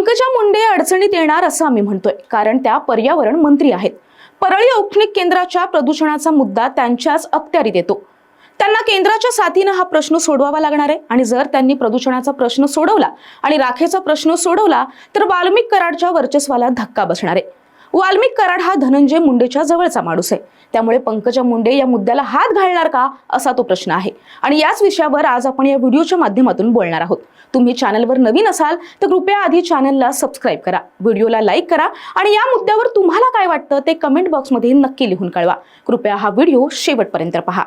पंकजा मुंडे अडचणीत येणार असं आम्ही म्हणतोय. कारण त्या पर्यावरण मंत्री आहेत. परळी औष्णिक केंद्राच्या प्रदूषणाचा मुद्दा त्यांच्याच अखत्यारीत येतो. त्यांना केंद्राच्या साथीनं हा प्रश्न सोडवावा लागणार आहे. आणि जर त्यांनी प्रदूषणाचा प्रश्न सोडवला आणि राखेचा प्रश्न सोडवला तर वाल्मिक कराडच्या वर्चस्वाला धक्का बसणार आहे. वाल्मिक कराड हा धनंजय मुंडेच्या जवळचा माणूस आहे. त्यामुळे पंकजा मुंडे या मुद्द्याला हात घालणार का असा तो प्रश्न आहे. आणि याच विषयावर आज आपण या व्हिडिओच्या माध्यमातून बोलणार आहोत. तुम्ही चॅनलवर नवीन असाल तर कृपया आधी चॅनलला सबस्क्राईब करा व्हिडिओला लाईक करा आणि या मुद्द्यावर तुम्हाला काय वाटतं ते कमेंट बॉक्समध्ये नक्की लिहून कळवा. कृपया हा व्हिडिओ शेवटपर्यंत पहा.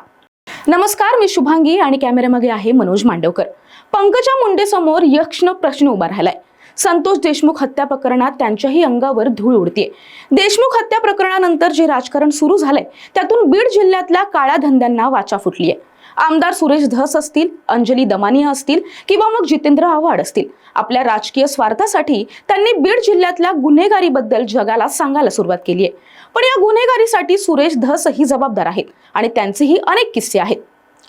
नमस्कार मी शुभांगी आणि कॅमेऱ्यामध्ये आहे मनोज मांडवकर. पंकजा मुंडे समोर यक्षण प्रश्न उभा राहिलाय. संतोष देशमुख हत्या प्रकरणात त्यांच्याही अंगावर धूळ उडतीये. देशमुख हत्या प्रकरणानंतर जे राजकारण सुरू झालंय त्यातून बीड जिल्ह्यातल्या काळ्या धंद्यांना वाचा फुटली आहे आमदार सुरेश धस असतील अंजली दमानिया असतील किंवा मग जितेंद्र आव्हाड असतील आपल्या राजकीय स्वार्थासाठी त्यांनी बीड जिल्ह्यातल्या गुन्हेगारीबद्दल जगाला सांगायला सुरुवात केली आहे पण या गुन्हेगारीसाठी सुरेश धसही जबाबदार आहेत आणि त्यांचेही अनेक किस्से आहेत.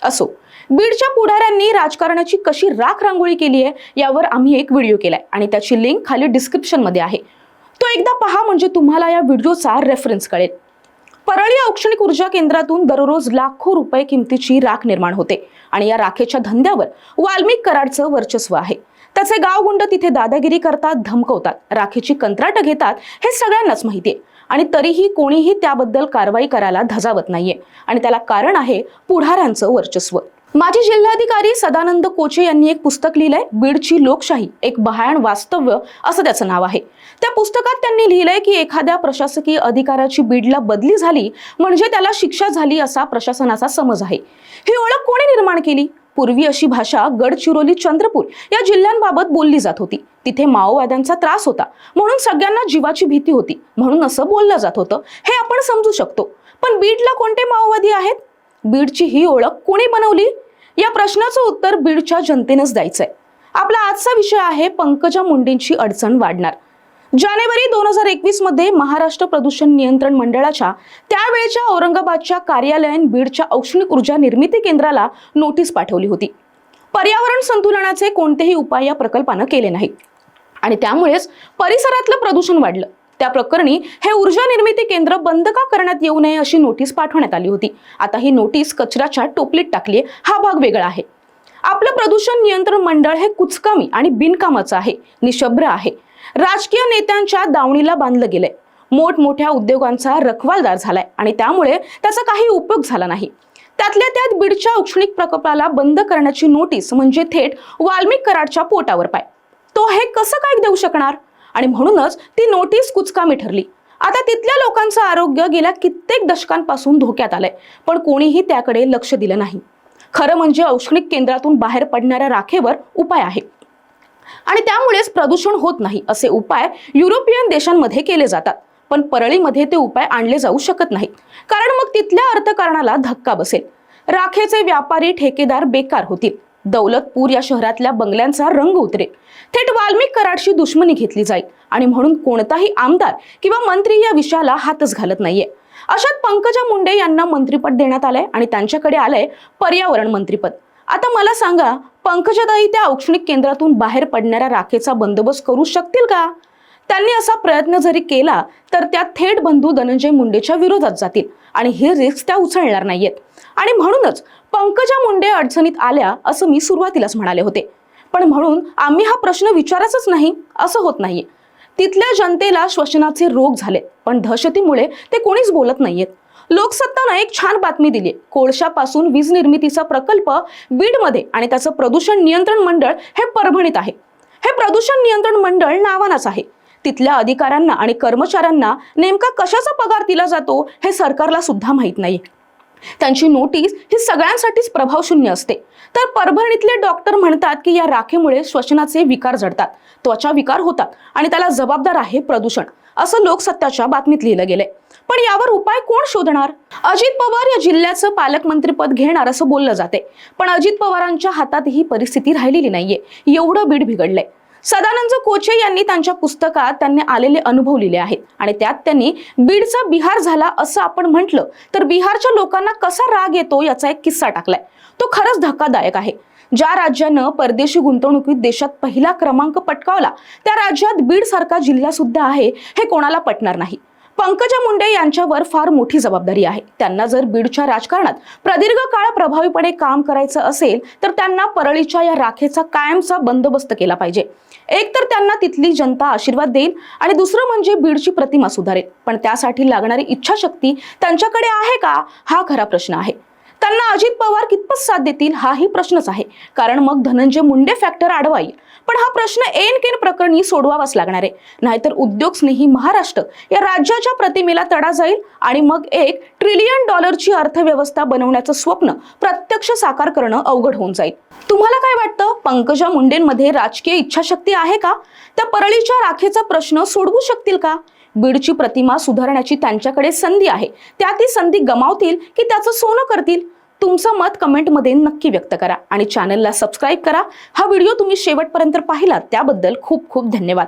असो. बीडच्या पुढाऱ्यांनी राजकारणाची कशी राख रांगोळी केली आहे यावर आम्ही एक व्हिडिओ केलाय आणि त्याची लिंक खाली डिस्क्रिप्शनमध्ये आहे. तो एकदा पहा म्हणजे तुम्हाला या व्हिडिओचा रेफरन्स कळेल. परळी औष्णिक ऊर्जा केंद्रातून दररोज लाखो रुपये किमतीची राख निर्माण होते आणि या राखेच्या धंद्यावर वाल्मिक कराडचं वर्चस्व आहे. त्याचे गावगुंड तिथे दादागिरी करतात धमकवतात. राखेची कंत्राटं घेतात हे सगळ्यांनाच माहिती आहे. आणि तरीही कोणीही त्याबद्दल कारवाई करायला धजावत नाहीये. आणि त्याला कारण आहे पुढाऱ्यांचं वर्चस्व. माजी जिल्हाधिकारी सदानंद कोचे यांनी एक पुस्तक लिहिलंय बीडची लोकशाही एक बहाण वास्तव्य असं त्याचं नाव आहे. त्या पुस्तकात त्यांनी लिहिलंय की एखाद्या प्रशासकीय अधिकाऱ्याची बीडला बदली झाली म्हणजे त्याला शिक्षा झाली असा प्रशासनाचा समज आहे. ही ओळख कोणी निर्माण केली? पूर्वी अशी भाषा गडचिरोली चंद्रपूर या जिल्ह्यांबाबत बोलली जात होती. तिथे माओवाद्यांचा त्रास होता. म्हणून सगळ्यांना जीवाची भीती होती. म्हणून असं बोललं जात होतं. हे आपण समजू शकतो. पण बीडला कोणते माओवादी आहेत? बीडची ही ओळख कोणी बनवली? या प्रश्नाचं उत्तर बीडच्या जनतेनंच द्यायचंय. आपला आजचा विषय आहे पंकजा मुंडेंची अडचण वाढणार. जानेवारी दोन हजार एकवीसमध्ये महाराष्ट्र प्रदूषण नियंत्रण मंडळाच्या त्यावेळेच्या औरंगाबादच्या कार्यालयाने बीडच्या औष्णिक ऊर्जा निर्मिती केंद्राला नोटीस पाठवली होती. पर्यावरण संतुलनाचे कोणतेही उपाय या प्रकल्पानं केले नाहीत. आणि त्यामुळेच परिसरातलं प्रदूषण वाढलं. त्या प्रकरणी हे ऊर्जा निर्मिती केंद्र बंद का करण्यात येऊ नये अशी नोटीस पाठवण्यात आली होती. आता ही नोटीस कचऱ्याच्या टोपलीत टाकली हा भाग वेगळा आहे. आपलं प्रदूषण नियंत्रण मंडळ हे कुचकामी आणि बिनकामाचं आहे निशभ्र आहे. राजकीय नेत्यांच्या दावणीला बांधलं गेलंय. मोठमोठ्या उद्योगांचा रखवालदार झालाय आणि त्यामुळे त्याचा काही उपयोग झाला नाही. त्यातल्या त्यात बीडच्या औष्णिक प्रकल्पाला बंद करण्याची नोटीस म्हणजे थेट वाल्मिक कराडच्या पोटावर पाय. तो हे कसं काय देऊ शकणार? आणि म्हणूनच ती नोटीस कुचकामी ठरली. आता तिथल्या लोकांचं आरोग्य गेल्या कित्येक दशकांपासून धोक्यात आलंय पण कोणीही त्याकडे लक्ष दिलं नाही. खरं म्हणजे औष्णिक केंद्रातून बाहेर पडणाऱ्या राखेवर उपाय आहे. आणि त्यामुळेच प्रदूषण होत नाही असे उपाय युरोपियन देशांमध्ये केले जातात. पण परळीमध्ये ते उपाय आणले जाऊ शकत नाहीत. कारण मग तिथल्या अर्थकारणाला धक्का बसेल. राखेचे व्यापारी ठेकेदार बेकार होतील. दौलतपूर या शहरातल्या बंगल्यांचा रंग उतरेल. थेट वाल्मिक कराडशी दुश्मनी घेतली जाईल. आणि म्हणून कोणताही आमदार किंवा मंत्री या विषयाला हातच घालत नाहीये. अशात पंकजा मुंडे यांना मंत्रीपद देण्यात आलंय आणि त्यांच्याकडे आलंय पर्यावरण मंत्रीपद. आता मला सांगा पंकजाताई त्या औष्णिक केंद्रातून बाहेर पडणाऱ्या राखेचा बंदोबस्त करू शकतील का? त्यांनी असा प्रयत्न जरी केला तर त्या थेट बंधू धनंजय मुंडेच्या विरोधात जातील आणि हे रिस्क त्या उचलणार नाहीयेत. आणि म्हणूनच पंकजा मुंडे अडचणीत आल्या असं मी सुरुवातीलाच म्हणाले होते. पण म्हणून आम्ही हा प्रश्न विचारायचाच नाही असं होत नाहीये. तिथल्या जनतेला श्वसनाचे रोग झाले पण दहशतीमुळे ते कोणीच बोलत नाहीयेत. लोकसत्तानं एक छान बातमी दिली. कोळशापासून वीज निर्मितीचा प्रकल्प बीडमध्ये आणि त्याचं प्रदूषण नियंत्रण मंडळ हे परभणीत आहे. हे प्रदूषण नियंत्रण मंडळ नावानाच आहे. तिथल्या अधिकाऱ्यांना आणि कर्मचाऱ्यांना नेमका कशाचा पगार दिला जातो हे सरकारला सुद्धा माहीत नाही. त्यांची नोटीस ही सगळ्यांसाठीच प्रभावशून्य असते. तर परभणीतले डॉक्टर म्हणतात की या राखेमुळे श्वसनाचे विकार जडतात त्वचा विकार होतात आणि त्याला जबाबदार आहे प्रदूषण असं लोकसत्ताच्या बातमीत लिहिलं गेलंय. पण यावर उपाय कोण शोधणार? अजित पवार या जिल्ह्याचं पालकमंत्रीपद घेणार असं बोललं जाते पण अजित पवारांच्या हातात ही परिस्थिती राहिलेली नाहीये. एवढं बीड बिघडलंय. सदानंद कोचे यांनी त्यांच्या पुस्तकात त्यांनी आलेले अनुभव लिहिले आहेत. आणि त्यात त्यांनी बीडचा बिहार झाला असं आपण म्हटलं तर बिहारच्या लोकांना कसा राग येतो याचा एक किस्सा टाकलाय. तो खरंच धक्कादायक आहे. ज्या राज्यानं परदेशी गुंतवणुकीत देशात पहिला क्रमांक पटकावला त्या राज्यात बीड सारखा जिल्हा सुद्धा आहे हे कोणाला पटणार नाही. पंकजा मुंडे यांच्यावर फार मोठी जबाबदारी आहे. त्यांना जर बीडच्या राजकारणात प्रदीर्घ काळ प्रभावीपणे काम करायचं असेल तर त्यांना परळीच्या या राखेचा कायमचा बंदोबस्त केला पाहिजे. एक तर त्यांना तिथली जनता आशीर्वाद देईल आणि दुसरं म्हणजे बीडची प्रतिमा सुधारेल. पण त्यासाठी लागणारी इच्छाशक्ती त्यांच्याकडे आहे का? हा खरा प्रश्न आहे. त्यांना अजित पवार कितपत साथ देतील हाही प्रश्नच आहे. कारण मग धनंजय मुंडे फॅक्टर आडवा येईल पण हा प्रश्न एन केन प्रकरणी सोडवावाच लागणार आहे. नाहीतर उद्योग स्नेही महाराष्ट्र या राज्याच्या प्रतिमेला तडा जाईल आणि मग एक ट्रिलियन डॉलरची अर्थव्यवस्था बनवण्याचं स्वप्न प्रत्यक्ष साकार करणं अवघड होऊन जाईल. तुम्हाला काय वाटतं? पंकजा मुंडेंमध्ये राजकीय इच्छाशक्ती आहे का? त्या परळीच्या राखेचा प्रश्न सोडवू शकतील का? बीडची प्रतिमा सुधारण्याची त्यांच्याकडे संधी आहे. त्या ती संधी गमावतील की त्याचं सोनं करतील? तुमचं मत कमेंटमध्ये नक्की व्यक्त करा आणि चॅनलला सबस्क्राईब करा. हा व्हिडिओ तुम्ही शेवटपर्यंत पाहिलात त्याबद्दल खूप खूप धन्यवाद.